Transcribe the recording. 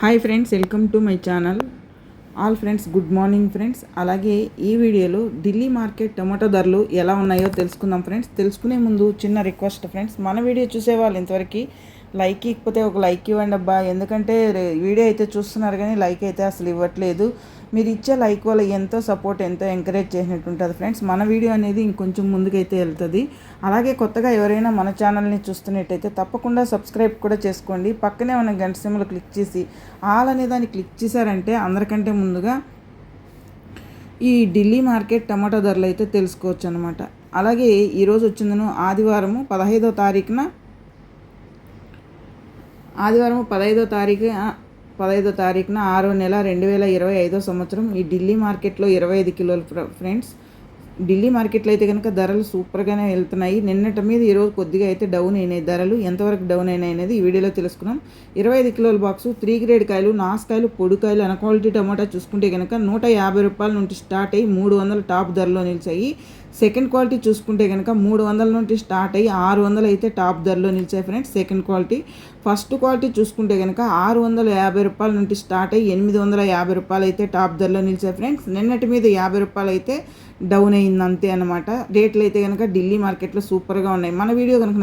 Hi friends welcome to my channel all friends good morning friends అలాగే ఈ వీడియోలో Delhi market tomato ధరలు ఎలా ఉన్నాయో తెలుసుకుందాం ఫ్రెండ్స్ తెలుసుకునే ముందు చిన్న రిక్వెస్ట్ ఫ్రెండ్స్ మన వీడియో చూసే వాళ్ళు ఇంతవరకు లైక్ ఇకపోతే ఒక లైక్ ఇవ్వండి అబ్బా. ఎందుకంటే వీడియో అయితే చూస్తున్నారు కానీ లైక్ అయితే అసలు ఇవ్వట్లేదు. మీరు ఇచ్చే లైక్ వల్ల ఎంతో సపోర్ట్ ఎంతో ఎంకరేజ్ చేసినట్టు ఉంటుంది ఫ్రెండ్స్. మన వీడియో అనేది ఇంకొంచెం ముందుకైతే వెళ్తుంది. అలాగే కొత్తగా ఎవరైనా మన ఛానల్ని చూస్తున్నట్టయితే తప్పకుండా సబ్స్క్రైబ్ కూడా చేసుకోండి. పక్కనే ఉన్న గంట సింబల్ క్లిక్ చేసి ఆల్ అనే దాన్ని క్లిక్ చేశారంటే అందరికంటే ముందుగా ఈ ఢిల్లీ మార్కెట్ టమాటా ధరలు అయితే తెలుసుకోవచ్చు అనమాట అలాగే ఈరోజు వచ్చిందను ఆదివారము పదహైదో తారీఖున ఆదివారం పదహైదో తారీఖు పదహైదో తారీఖున ఆరో నెల రెండు వేల ఇరవై ఐదో సంవత్సరం ఈ ఢిల్లీ మార్కెట్లో ఇరవై ఐదు కిలోలు ఫ్రెండ్స్. ఢిల్లీ మార్కెట్లో అయితే కనుక ధరలు సూపర్గానే వెళ్తున్నాయి. నిన్నటి మీద ఈరోజు కొద్దిగా అయితే డౌన్ అయినాయి ధరలు. ఎంతవరకు డౌన్ అయినాయి అనేది ఈ వీడియోలో తెలుసుకున్నాం. ఇరవై ఐదు కిలోల బాక్సు త్రీ గ్రేడ్ కాయలు నాసుకాయలు పొడికాయలు అన క్వాలిటీ టమాటా చూసుకుంటే కనుక నూట యాభై రూపాయల నుండి స్టార్ట్ అయ్యి మూడు వందల టాప్ ధరలో నిలిచాయి. సెకండ్ క్వాలిటీ చూసుకుంటే కనుక మూడు వందల నుండి స్టార్ట్ అయ్యి ఆరు వందలు అయితే టాప్ ధరలో నిలిచాయి friends second quality. First quality చూసుకుంటే కనుక ఆరు వందల యాభై రూపాయల నుండి స్టార్ట్ అయ్యి ఎనిమిది వందల యాభై రూపాయలు అయితే టాప్ ధరలో నిలిచాయి ఫ్రెండ్స్. నిన్నటి మీద యాభై రూపాయలు అయితే డౌన్ అయింది అంతే అనమాట రేట్లు అయితే కనుక ఢిల్లీ మార్కెట్లో సూపర్గా ఉన్నాయి. మన వీడియో కనుక